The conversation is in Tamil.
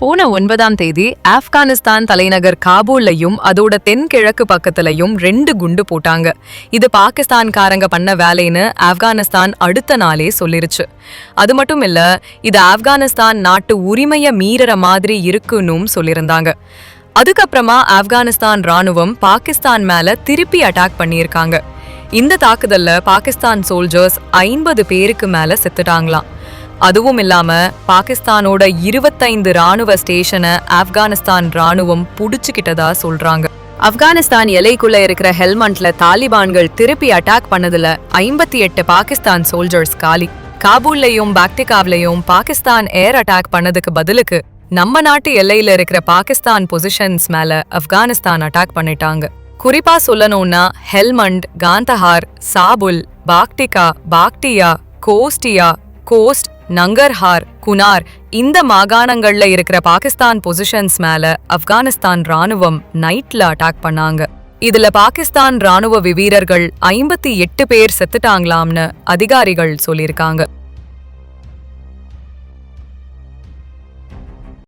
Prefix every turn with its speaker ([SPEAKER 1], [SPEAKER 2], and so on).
[SPEAKER 1] போன ஒன்பதாம் தேதி ஆப்கானிஸ்தான் தலைநகர் காபூல்லையும் அதோட தென்கிழக்கு பக்கத்துலையும் ரெண்டு குண்டு போட்டாங்க. இது பாகிஸ்தான்காரங்க பண்ண வேலைன்னு ஆப்கானிஸ்தான் அடுத்த நாளே சொல்லிருச்சு. அது மட்டும் இல்ல இது ஆப்கானிஸ்தான் நாட்டு உரிமையை மீறற மாதிரி இருக்குன்னும் சொல்லியிருந்தாங்க அதுக்கப்புறமா ஆப்கானிஸ்தான் ராணுவம் பாகிஸ்தான் மேல திருப்பி அட்டாக் பண்ணியிருக்காங்க. இந்த தாக்குதல்ல பாகிஸ்தான் சோல்ஜர்ஸ் ஐம்பது பேருக்கு மேல செத்துட்டாங்களாம். அதுவும் இல்லாம பாகிஸ்தானோட இருபத்தைந்து ராணுவ ஸ்டேஷனை ஆப்கானிஸ்தான் ராணுவம் புடிச்சுக்கிட்டதா சொல்றாங்க. ஆப்கானிஸ்தான் எல்லைக்குள்ள இருக்கிற ஹெல்மண்ட்ல தாலிபான்கள் திருப்பி அட்டாக் பண்ணதுல ஐம்பத்தி எட்டு பாகிஸ்தான் சோல்ஜர்ஸ் காலி. காபூல்லையும் பாக்டிகாவ்லையும் பாகிஸ்தான் ஏர் அட்டாக் பண்ணதுக்கு பதிலுக்கு நம்ம நாட்டு எல்லையில இருக்கிற பாகிஸ்தான் பொசிஷன்ஸ் மேல ஆப்கானிஸ்தான் அட்டாக் பண்ணிட்டாங்க. குறிப்பா சொல்லணும்னா ஹெல்மண்ட் காந்தஹார் சாபுல் பாக்டிகா பாக்டியா கோஸ்டியா கோஸ்ட் நங்கர்ஹார் குனார் இந்த மாகாணங்கள்ல இருக்கிற பாகிஸ்தான் பொசிஷன்ஸ் மேல ஆப்கானிஸ்தான் ராணுவம் நைட்ல அட்டாக் பண்ணாங்க. இதுல பாகிஸ்தான் ராணுவ வீரர்கள் ஐம்பத்தி எட்டு பேர் செத்துட்டாங்களாம்னு அதிகாரிகள் சொல்லியிருக்காங்க.